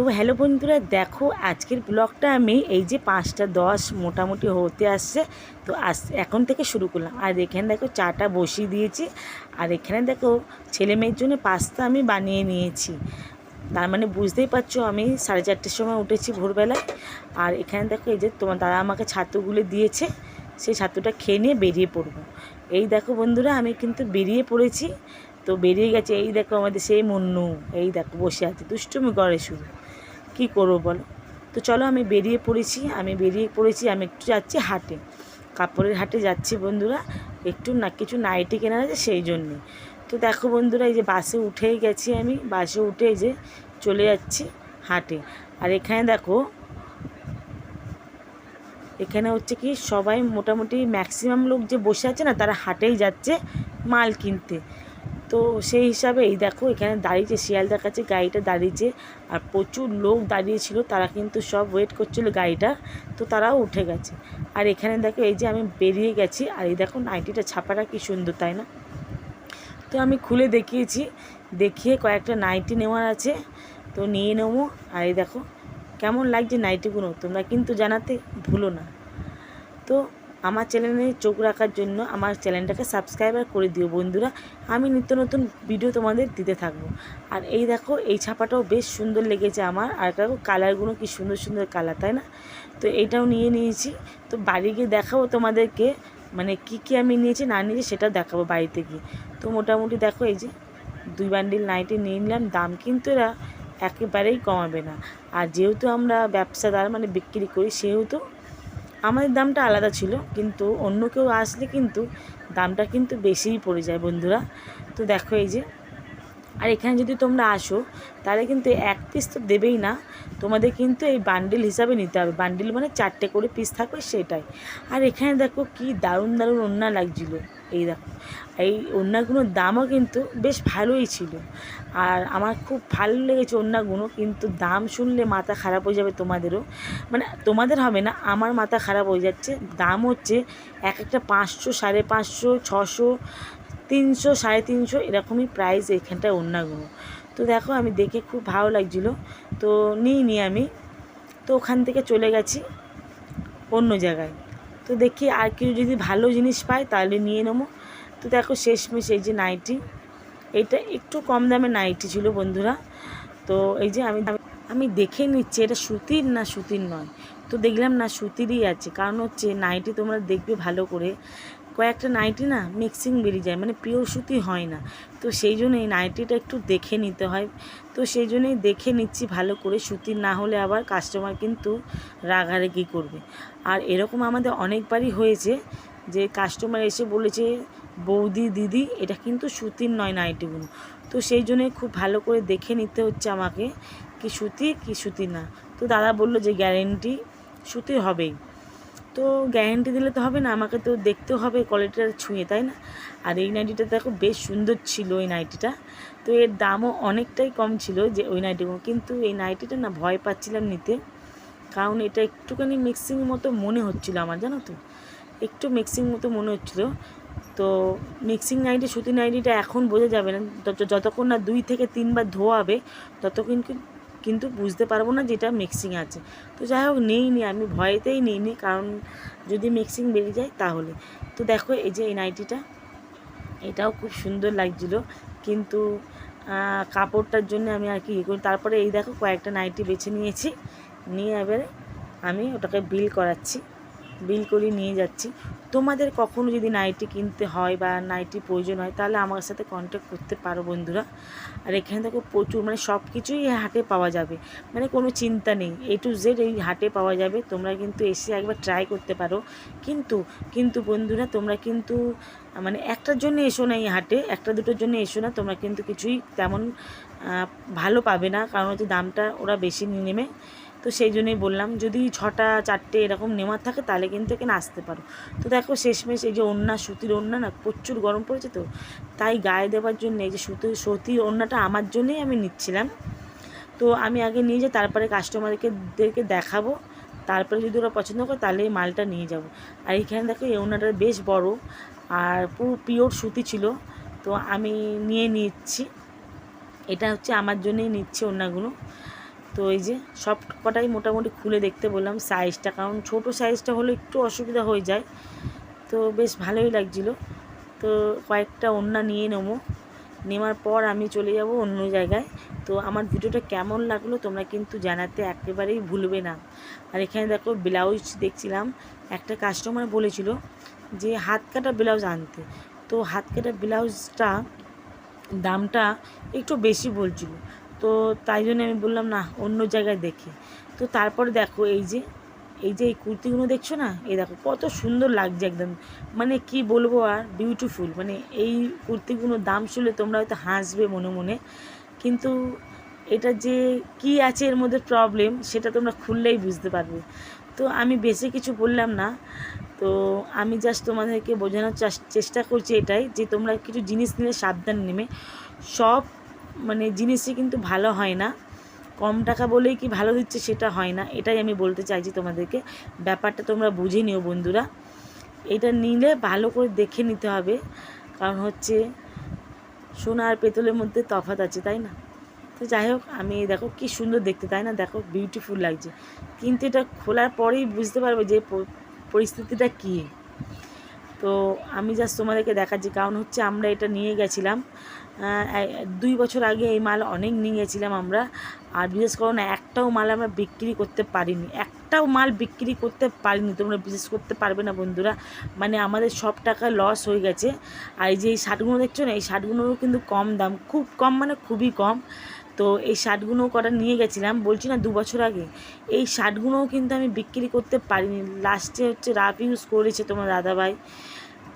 তো হ্যালো বন্ধুরা, দেখো আজকের ব্লগটা আমি এই যে পাঁচটা দশ মোটামুটি হতে আসছে। তো আস এখন থেকে শুরু করলাম। আর এখানে দেখো চাটা বসিয়ে দিয়েছি। আর এখানে দেখো ছেলে মেয়ের জন্য পাস্তা আমি বানিয়ে নিয়েছি। তার মানে বুঝতেই পারছ, আমি সাড়ে চারটের সময় উঠেছি ভোরবেলায়। আর এখানে দেখো এই যে তোমার দাদা আমাকে ছাতুগুলো দিয়েছে, সেই ছাতুটা খেয়ে নিয়ে বেরিয়ে পড়ব। এই দেখো বন্ধুরা, আমি কিন্তু বেরিয়ে পড়েছি। তো বেরিয়ে গেছে, এই দেখো আমাদের সেই মুন্নু, এই দেখো বসে আছে, দুষ্টুমি করে শুধু। কী করব বলো? তো চলো আমি বেরিয়ে পড়েছি, আমি বেরিয়ে পড়েছি, আমি একটু যাচ্ছি হাটে। কাপড়ের হাটে যাচ্ছি বন্ধুরা, একটু না, কিছু নাইটি কেনার আছে সেই জন্যে। তো দেখো বন্ধুরা, এই যে বাসে উঠেই গেছি আমি, বাসে উঠে যে চলে যাচ্ছি হাটে। আর এখানে দেখো, এখানে হচ্ছে কি সবাই মোটামুটি ম্যাক্সিমাম লোক যে বসে আছে না, তারা হাটেই যাচ্ছে মাল কিনতে। তো সেই হিসাবে এই দেখো, এখানে দাঁড়িয়েছে, শিয়ালদার কাছে গাড়িটা দাঁড়িয়েছে। আর প্রচুর লোক দাঁড়িয়েছিল, তারা কিন্তু সব ওয়েট করছিল গাড়িটা। তো তারাও উঠে গেছে। আর এখানে দেখো, এই যে আমি বেরিয়ে গেছি, আর এই দেখো, নাইটিটা ছাপাটা কি সুন্দর, তাই না? তো আমি খুলে দেখিয়েছি, দেখিয়ে কয়েকটা নাইটি নেওয়ার আছে। তো নিয়ে নেব। আর এই দেখো, কেমন লাগছে নাইটিগুলো, তোমরা কিন্তু জানাতে ভুলো না। তো আমার চ্যানেলে চোখ রাখার জন্য আমার চ্যানেলটাকে সাবস্ক্রাইবার করে দিও বন্ধুরা। আমি নিত্য নতুন ভিডিও তোমাদের দিতে থাকব। আর এই দেখো, এই ছাপাটাও বেশ সুন্দর লেগেছে আমার। আর দেখো কালারগুলো কি সুন্দর সুন্দর কালার তাই না? তো এইটাও নিয়ে নিয়েছি। তো বাড়ি গিয়ে দেখাবো তোমাদেরকে মানে কি কি আমি নিয়েছি, না নিয়েছি সেটা দেখাবো বাড়িতে গিয়ে। তো মোটামুটি দেখো, এই যে দুই বান্ডিল নাইটি নিয়ে নিলাম। দাম কিন্তু এরা একেবারেই কমাবে না। আর যেহেতু আমরা ব্যবসাদার মানে বিক্রি করি, সেহেতু আমাদের দামটা আলাদা ছিল, কিন্তু অন্য কেউ আসলে কিন্তু দামটা কিন্তু বেশিই পড়ে যায় বন্ধুরা। তো দেখো এই যে আর এখানে যদি তোমরা আসো, তাহলে কিন্তু এক পিস তো দেবেই না। তোমাদের কিন্তু এই বান্ডিল হিসাবে নিতে হবে। বান্ডিল মানে চারটে করে পিস থাকবে সেটাই। আর এখানে দেখো কি দারুণ দারুণ ওড়না লাগছিল। এই দেখো, এই ওড়নাগুলোর দামও কিন্তু বেশ ভালোই ছিল। আর আমার খুব ভালো লেগেছে ওড়নাগুলো, কিন্তু দাম শুনলে মাথা খারাপ হয়ে যাবে তোমাদেরও। মানে তোমাদের হবে না, আমার মাথা খারাপ হয়ে যাচ্ছে। দাম হচ্ছে এক একটা পাঁচশো, সাড়ে পাঁচশো, ছশো তিনশো, সাড়ে তিনশো এরকমই প্রাইস এখানটায় ওড়নাগুলো তো দেখো, আমি দেখে খুব ভালো লাগছিল। তো নিই নি আমি। তো ওখান থেকে চলে গেছি অন্য জায়গায়। তো দেখি আর কেউ যদি ভালো জিনিস পায় তাহলে নিয়ে নেব। তো দেখো, শেষমেশ এই যে নাইটি, এটা একটু কম দামে নাইটি ছিল বন্ধুরা। তো এই যে আমি আমি দেখে নিচ্ছি, এটা সুতির না সুতির নয়। তো দেখলাম না, সুতিরই আছে। কারণ হচ্ছে নাইটি তোমরা দেখবে ভালো করে। কয়েকটা নাইটি না মিক্সিং বেরিয়ে যায় মানে পিওর সুতি হয় না। তো সেই জন্য এই নাইটিটা একটু দেখে নিতে হয়। তো সেই জন্যই দেখে নিচ্ছি ভালো করে সুতির না হলে আবার কাস্টমার কিন্তু রাগারাগি করবে। আর এরকম আমাদের অনেকবারই হয়েছে যে কাস্টমার এসে বলেছে, বৌদি, দিদি, এটা কিন্তু সুতির নয় নাইটিগুলো তো সেই জন্যই খুব ভালো করে দেখে নিতে হচ্ছে আমাকে, কি সুতি কি সুতি না। তো দাদা বলল যে গ্যারেন্টি সুতির হবেই। তো গ্যারেন্টি দিলে তো হবে না, আমাকে তো দেখতেও হবে কোয়ালিটিটা ছুঁয়ে, তাই না? আর এই নাইটিটা দেখো বেশ সুন্দর ছিল ওই নাইটিটা তো এর দামও অনেকটাই কম ছিল যে ওই নাইটিগুলো কিন্তু এই নাইটিটা না ভয় পাচ্ছিলাম নিতে। কারণ এটা একটুখানি মিক্সিং মতো মনে হচ্ছিল আমার, জানো তো? একটু মিক্সিং মতো মনে হচ্ছিল। তো মিক্সিং নাইটি সুতি নাইটিটা এখন বোঝা যাবে না। যতক্ষণ না দুই থেকে তিনবার ধোয়াবে, ততক্ষণ কিন্তু বুঝতে পারব না যেটা মিক্সিং আছে। তো যাই হোক, নেই নি, আমি ভয়েতেই নিই নি, কারণ যদি মিক্সিং বেরিয়ে যায় তাহলে। তো দেখো এই যে এই নাইটিটা এটাও খুব সুন্দর লাগছিল। কিন্তু কাপড়টার জন্য আমি আর কি ইয়ে করি, তারপরে এই দেখো কয়েকটা নাইটি বেছে নিয়েছি। নিয়ে এবারে আমি ওটাকে বিল করাচ্ছি। বিল করে নিয়ে যাচ্ছি। তোমাদের কখনো যদি নাইটি কিনতে হয় বা নাইটি প্রয়োজন হয়, তাহলে আমার সাথে কন্ট্যাক্ট করতে পারো বন্ধুরা। আর এখানে দেখো প্রচুর মানে সব কিছুই হাটে পাওয়া যাবে। মানে কোনো চিন্তা নেই এ টু জেড এই হাটে পাওয়া যাবে। তোমরা কিন্তু এসে একবার ট্রাই করতে পারো। কিন্তু কিন্তু বন্ধুরা, তোমরা কিন্তু মানে একটার জন্য এসো না এই হাটে, একটা দুটোর জন্য এসো না। তোমরা কিন্তু কিছুই তেমন ভালো পাবে না। কারণ হচ্ছে দামটা ওরা বেশি নেমে তো সেই জন্যই বললাম, যদি ছটা, চারটে এরকম নেওয়ার থাকে তাহলে কিন্তু এখানে আসতে পারো। তো দেখো শেষমেশ এই যে ওড়না, সুতির ওড়না না প্রচুর গরম পড়েছে তো, তাই গায়ে দেওয়ার জন্য এই যে সুতির সুতির ওড়নাটা আমার জন্যই আমি নিচ্ছিলাম। তো আমি আগে নিয়ে যাই, তারপরে কাস্টমারকে দেরকে দেখাবো। তারপরে যদি ওরা পছন্দ করে তাহলে এই মালটা নিয়ে যাব। আর এইখানে দেখো এই ওড়নাটা বেশ বড় আর পুরো পিওর সুতি ছিল। তো আমি নিয়ে নিচ্ছি। এটা হচ্ছে আমার জন্যই নিচ্ছি ওড়নাগুলো। তো এই যে সব কটাই মোটামুটি খুলে দেখতে বললাম সাইজটা, কারণ ছোট সাইজটা হলে একটু অসুবিধা হয়ে যায়। তো বেশ ভালোই লাগছিল। তো কয়েকটা ওড়না নিয়ে নেব। নেওয়ার পর আমি চলে যাব অন্য জায়গায়। তো আমার ভিডিওটা কেমন লাগল তোমরা কিন্তু জানাতে একেবারেই ভুলবে না। আর এখানে দেখো ব্লাউজ দেখছিলাম। একটা কাস্টমার বলেছিল যে হাত কাটা ব্লাউজ আনতে। তো হাত কাটা ব্লাউজটা দামটা একটু বেশি বলছিল। তো তাই জন্য আমি বললাম, না, অন্য জায়গায় দেখি। তো তারপরে দেখো এই যে এই যে এই কুর্তিগুলো দেখছ না? এই দেখো কত সুন্দর লাগছে একদম। মানে কি বলব আর বিউটিফুল মানে এই কুর্তিগুলোর দাম শুনলে তোমরা হয়তো হাসবে মনে মনে। কিন্তু এটা যে কি আছে এর মধ্যে প্রবলেম সেটা তোমরা খুললেই বুঝতে পারবে। তো আমি বেশি কিছু বললাম না। তো আমি জাস্ট তোমাদেরকে বোঝানোর চেষ্টা করছি এটাই যে তোমরা কিছু জিনিস নিলে সাবধান নেবে সব মানে জিনিসই কিন্তু ভালো হয় না। কম টাকা বলেই কি ভালো দিচ্ছে সেটা হয় না। এটাই আমি বলতে চাইছি তোমাদেরকে। ব্যাপারটা তোমরা বুঝে নিও বন্ধুরা। এটা নিলে ভালো করে দেখে নিতে হবে। কারণ হচ্ছে সোনা আর পেতলের মধ্যে তফাৎ আছে, তাই না? তো যাই হোক, আমি দেখো কি সুন্দর দেখতে, তাই না? দেখো বিউটিফুল লাগছে। কিন্তু এটা খোলার পরেই বুঝতে পারবে যে পরিস্থিতিটা কী। তো আমি জাস্ট তোমাদেরকে দেখাচ্ছি, কারণ হচ্ছে আমরা এটা নিয়ে গেছিলাম দুই বছর আগে এই মাল অনেক নিয়ে গেছিলাম আমরা, আর বিশেষ করো না, একটাও মাল আমরা বিক্রি করতে পারিনি, একটাও মাল বিক্রি করতে পারিনি, তোমরা বিশেষ করতে পারবে না বন্ধুরা মানে আমাদের সব টাকা লস হয়ে গেছে, আর এই যে এই শার্টগুলো দেখছ না, এই শার্টগুলোরও কিন্তু কম দাম, খুব কম মানে খুবই কম তো এই শার্টগুলো কটা নিয়ে গেছিলাম, বলছি না দু বছর আগে। এই শার্টগুলোও কিন্তু আমি বিক্রি করতে পারিনি। লাস্টে হচ্ছে রাফ ইউজ করেছে তোমার দাদাভাই।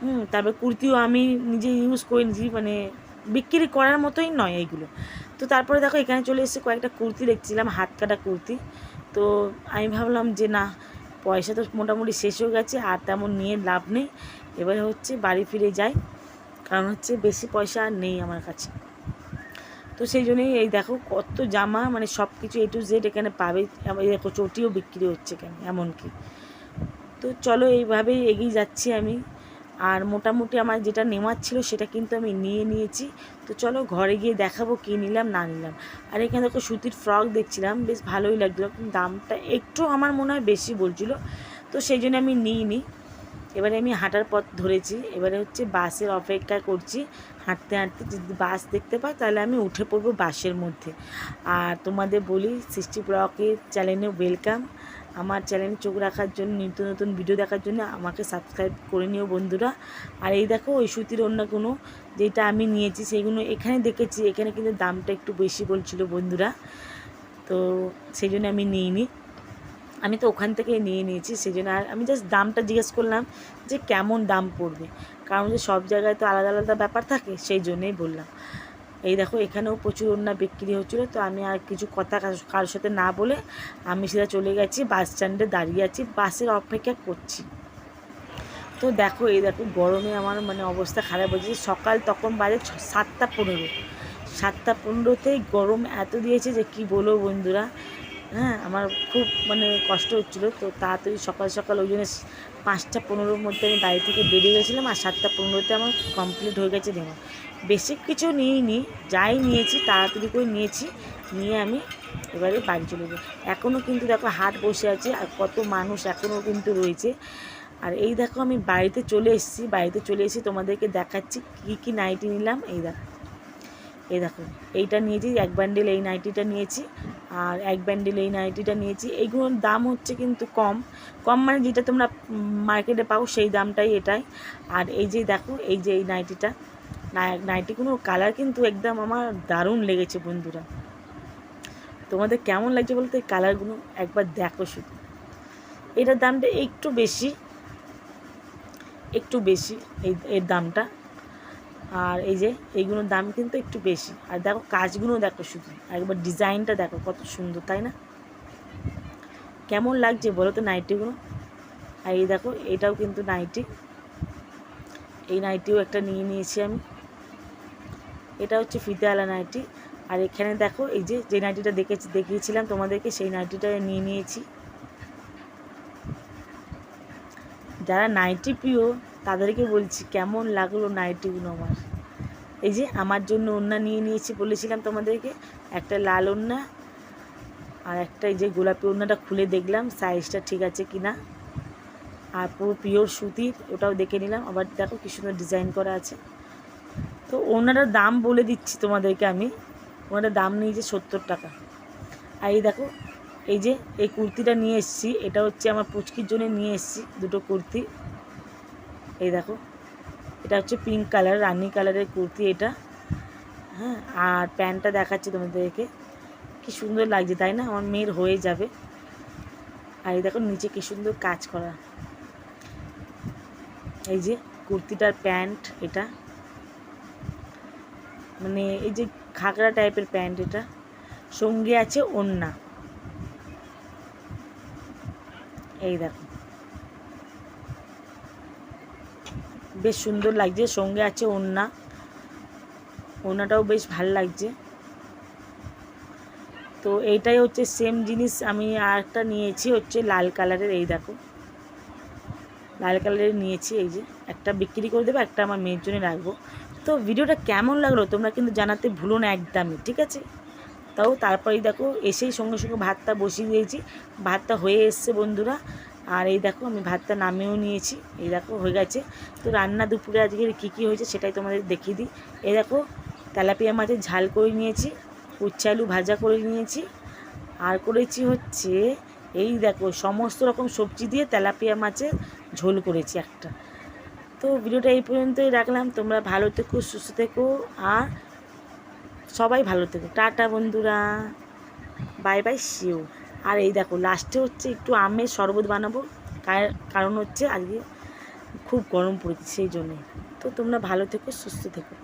হুম, তারপর কুর্তিও আমি নিজে ইউজ করে মানে বিক্রি করার মতোই নয় এইগুলো। তো তারপরে দেখো এখানে চলে এসেছে কয়েকটা কুর্তি, দেখছিলাম হাত কাটা কুর্তি। তো আমি ভাবলাম যে না, পয়সা তো মোটামুটি শেষ হয়ে গেছে, আর তেমন নিয়ে লাভ নেই। এবারে হচ্ছে বাড়ি ফিরে যাই, কারণ হচ্ছে বেশি পয়সা আর নেই আমার কাছে। তো সেই জন্যই এই দেখো কত জামা মানে সব কিছু এ টু জেড এখানে পাবে দেখো চটিও বিক্রি হচ্ছে এখানে, এমনকি। তো চলো এইভাবেই এগিয়ে যাচ্ছি আমি। আর মোটামুটি আমার যেটা নেওয়ার ছিল সেটা কিন্তু আমি নিয়ে নিয়েছি। তো চলো ঘরে গিয়ে দেখাবো কী নিলাম, না নিলাম। আর এখানে দেখো সুতির ফ্রক দেখছিলাম, বেশ ভালোই লাগছিল দামটা একটু আমার মনে হয় বেশি বলছিল। তো সেই জন্য আমি নিইনি। এবারে আমি হাঁটার পথ ধরেছি। এবারে হচ্ছে বাসের অপেক্ষা করছি। হাঁটতে হাঁটতে যদি বাস দেখতে পাই তাহলে আমি উঠে পড়ব বাসের মধ্যে। আর তোমাদের বলি, সৃষ্টি ব্লকের চ্যানেলে ওয়েলকাম আমার চ্যানেলে চোখ রাখার জন্য, নিত্য নতুন ভিডিও দেখার জন্য আমাকে সাবস্ক্রাইব করে নিও বন্ধুরা। আর এই দেখো, ওই সুতির অন্য কোনো যেটা আমি নিয়েছি সেইগুলো এখানে দেখেছি। এখানে কিন্তু দামটা একটু বেশি বলছিল বন্ধুরা। তো সেই জন্য আমি নিই নিইনি। আমি তো ওখান থেকে নিয়ে নিয়েছি, সেই জন্য আর আমি জাস্ট দামটা জিজ্ঞেস করলাম যে কেমন দাম পড়বে? কারণ যে সব জায়গায় তো আলাদা আলাদা ব্যাপার থাকে, সেই জন্যেই বললাম। এই দেখো, এখানেও প্রচুর ওড়না বিক্রি হচ্ছিল, তো আমি আর কিছু কথা কারো- কারোর সাথে না বলে আমি সেটা চলে গেছি বাস স্ট্যান্ডে দাঁড়িয়ে আছি বাসের অপেক্ষা করছি। তো দেখো, এই দেখো, গরমে আমার মানে অবস্থা খারাপ হয়েছে, সকাল তখন বাজে সাতটা পনেরো। সাতটা পনেরোতেই গরম এত দিয়েছে যে কি বলব বন্ধুরা? হ্যাঁ আমার খুব মানে কষ্ট হচ্ছিল। তো তাড়াতাড়ি সকাল সকাল ওই জন্য পাঁচটা পনেরোর মধ্যে আমি বাড়ি থেকে বেরিয়ে গেছিলাম আর সাতটা পনেরোতে আমার কমপ্লিট হয়ে গেছে নেওয়া বেশি কিছু নিইনি, যাই নিয়েছি, তাড়াতাড়ি করে নিয়েছি, নিয়ে আমি এবারে বাড়ি চলে যাই এখনও কিন্তু দেখো হাট বসে আছে আর কত মানুষ এখনও কিন্তু রয়েছে। আর এই দেখো আমি বাড়িতে চলে এসেছি, বাড়িতে চলে এসে তোমাদেরকে দেখাচ্ছি কী কী নাইটি নিলাম, এই দেখো। এই দেখো, এইটা নিয়েছি, এক ব্যান্ডেল এই নাইটিটা নিয়েছি, আর এক ব্যান্ডেল এই নাইটিটা নিয়েছি। এইগুলোর দাম হচ্ছে কিন্তু কম। কম মানে যেটা তোমরা মার্কেটে পাও সেই দামটাই এটাই। আর এই যে দেখো, এই যে এই নাইটিটা নাইটিগুলোর কালার কিন্তু একদম আমার দারুণ লেগেছে বন্ধুরা। তোমাদের কেমন লাগছে বলতে এই কালারগুলো একবার দেখো শুধু। এটার দামটা একটু বেশি একটু বেশি এই, এর দামটা। আর এই যে এইগুলোর দাম কিন্তু একটু বেশি। আর দেখো কাজগুলো দেখো শুধু একবার ডিজাইনটা দেখো কত সুন্দর, তাই না? কেমন লাগছে বলো তো নাইটিগুলো? আর এই দেখো, এটাও কিন্তু নাইটি। এই নাইটিও একটা নিয়ে নিয়েছি আমি। এটা হচ্ছে ফিতেওয়ালা নাইটি। আর এখানে দেখো, এই যে যে নাইটিটা দেখেছি, দেখিয়েছিলাম তোমাদেরকে, সেই নাইটিটা নিয়ে নিয়েছি। যারা নাইটি প্রিয় তাদেরকে বলছি, কেমন লাগল নাইটিগুলো আমার? এই যে আমার জন্য ওড়না নিয়ে নিয়েছি বলেছিলাম তোমাদেরকে, একটা লাল ওড়না আর একটা এই যে গোলাপি ওড়নাটা খুলে দেখলাম সাইজটা ঠিক আছে কি না। আর পুরো পিওর সুতির, ওটাও দেখে নিলাম। আবার দেখো কি সুন্দর ডিজাইন করা আছে। তো ওনাটার দাম বলে দিচ্ছি তোমাদেরকে আমি। ওনাটার দাম নিয়েছে সত্তর টাকা। আর এই দেখো, এই যে এই কুর্তিটা নিয়ে এসেছি, এটা হচ্ছে আমার পুচকির জন্য নিয়ে এসেছি, দুটো কুর্তি। এই দেখো, এটা হচ্ছে পিঙ্ক কালার রানি কালারের কুর্তি এটা। হ্যাঁ আর প্যান্টটা দেখাচ্ছি তোমাদেরকে। কি সুন্দর লাগছে, তাই না? আমার মেয়ের হয়ে যাবে। আর এই দেখো, নিচে কি সুন্দর কাজ করা। এই যে কুর্তিটার প্যান্ট এটা। মানে এই যে খাগড়া টাইপের প্যান্ট এটা। সঙ্গে আছে ওড়না। এই দেখো। বেশ সুন্দর লাগছে, সঙ্গে আছে ওড়না। ওড়নাটাও বেশ ভালো লাগছে। তো এইটাই হচ্ছে সেম জিনিস আমি আর একটা নিয়েছি, হচ্ছে লাল কালারের, এই দেখো। লাল কালারের নিয়েছি, এই যে। একটা বিক্রি করে দেবো, একটা আমার মেয়ের জন্য রাখব। তো ভিডিওটা কেমন লাগল তোমরা কিন্তু জানাতে ভুলো না একদমই, ঠিক আছে? তাও তারপরেই দেখো, এসেই সঙ্গে সঙ্গে ভাতটা বসিয়ে দিয়েছি। ভাতটা হয়ে এসছে বন্ধুরা। আর এই দেখো আমি ভাতটা নামিয়েও নিয়েছি। এই দেখো হয়ে গেছে। তো রান্না দুপুরে আজকে কী কী হয়েছে সেটাই তোমাদের দেখিয়ে দিই। এই দেখো তেলাপিয়া মাছের ঝাল করে নিয়েছি, উচ্ছে আলু ভাজা করে নিয়েছি। আর করেছি হচ্ছে, এই দেখো সমস্ত রকম সবজি দিয়ে তেলাপিয়া মাছের ঝোল করেছি একটা। তো ভিডিওটা এই পর্যন্তই রাখলাম। তোমরা ভালো থেকো, সুস্থ থেকো আর সবাই ভালো থেকো। টাটা বন্ধুরা। বাই বাই শিও আর এই দেখো লাস্টে হচ্ছে একটু আমের শরবত বানাবো। কার- কারণ হচ্ছে আজকে খুব গরম পড়েছে, সেই জন্যে। তো তোমরা ভালো থেকো, সুস্থ থেকো।